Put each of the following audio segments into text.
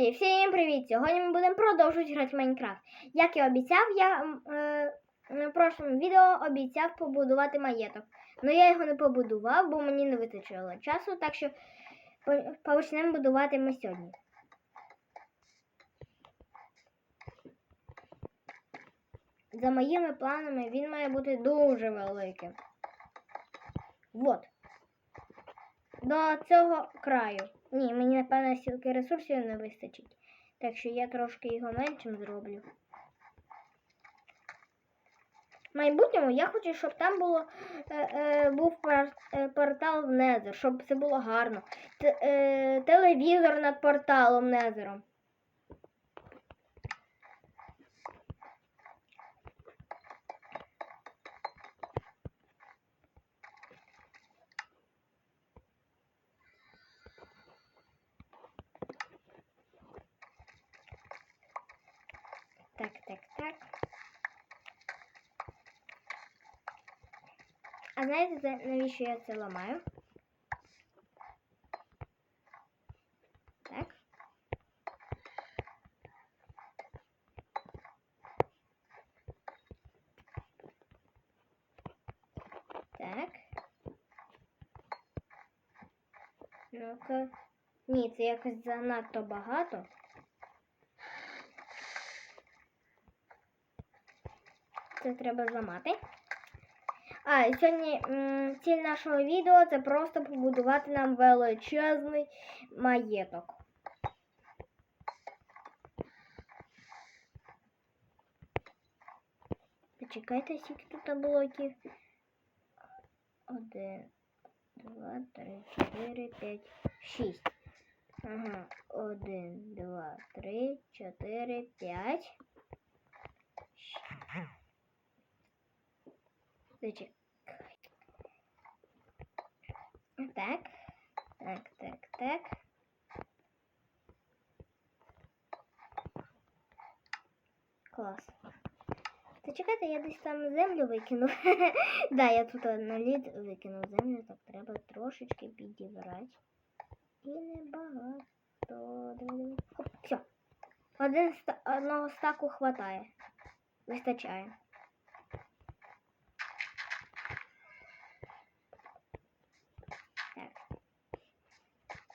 Друзі, всім привіт! Сьогодні ми будемо продовжувати грати в Майнкрафт. Як і обіцяв, я е, на прошлому відео обіцяв побудувати маєток. Але я його не побудував, бо мені не вистачило часу, так що почнемо будувати ми сьогодні. За моїми планами він має бути дуже великим. Вот. До цього краю. Ні, мені, напевно, стільки ресурсів не вистачить. Так що я трошки його меншим зроблю. В майбутньому я хочу, щоб там було, е, е, був е, портал в Незер, щоб це було гарно. Т- е, телевізор над порталом Незером. Так, так, так. А знаєте, навіщо я це ламаю? Так. Так. Ну-ка. Ні, це якось занадто багато. Це треба зламати. А, і сьогодні ціль нашого відео це просто побудувати нам величезний маєток. Почекайте, скільки тут блоків. Один, два, три, чотири, п'ять, шість. Ага, один, два, три, чотири, п'ять. Так. Так, так, так. Клас. Та чекайте, я десь там землю викинув. да, я тут на лід викинув землю, так треба трошечки підібрати. І небагато. Хоп, все. Один ста- одного стаку хватає. Вистачає.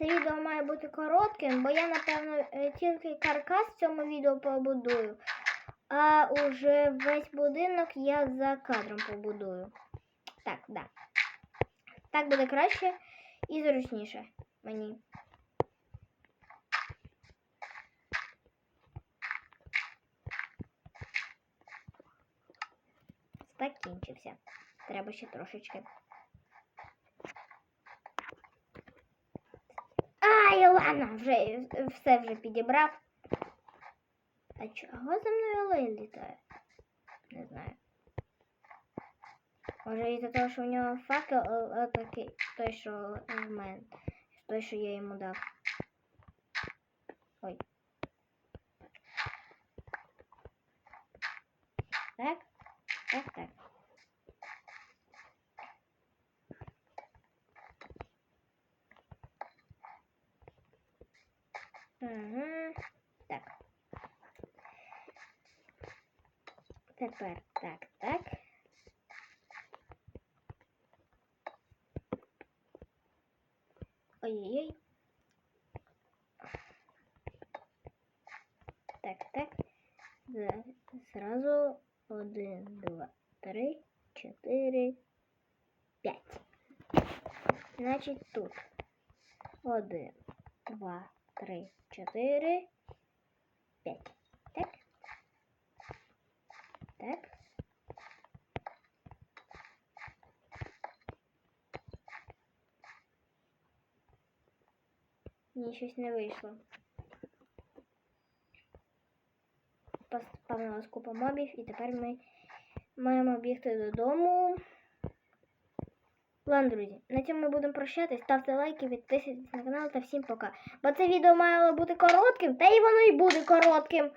Це відео має бути коротким, бо я, напевно, е, тільки каркас в цьому відео побудую, а уже весь будинок я за кадром побудую. Так, да. Так буде краще і зручніше мені. Так кінчився. Треба ще трошечки. Ай, ладно, вже все вже підібрав. А чого за мною олень літає? Не знаю. Може із-за того, що у нього факел такий, той, що в мене. Той, що я йому дав. Ой. Так, так, так. Тепер так, так. Ой-ой-ой. Так, так. Сразу один, два, три, чотири, п'ять. Значить, тут один, два, три, чотири, п'ять. Ні, щось не вийшло. поспавнилась купа мобів, і тепер ми маємо бігти додому. Ладно, друзі, на цьому ми будемо прощатись. Ставте лайки, підписуйтесь на канал та всім пока. Бо це відео мало бути коротким, та і воно і буде коротким.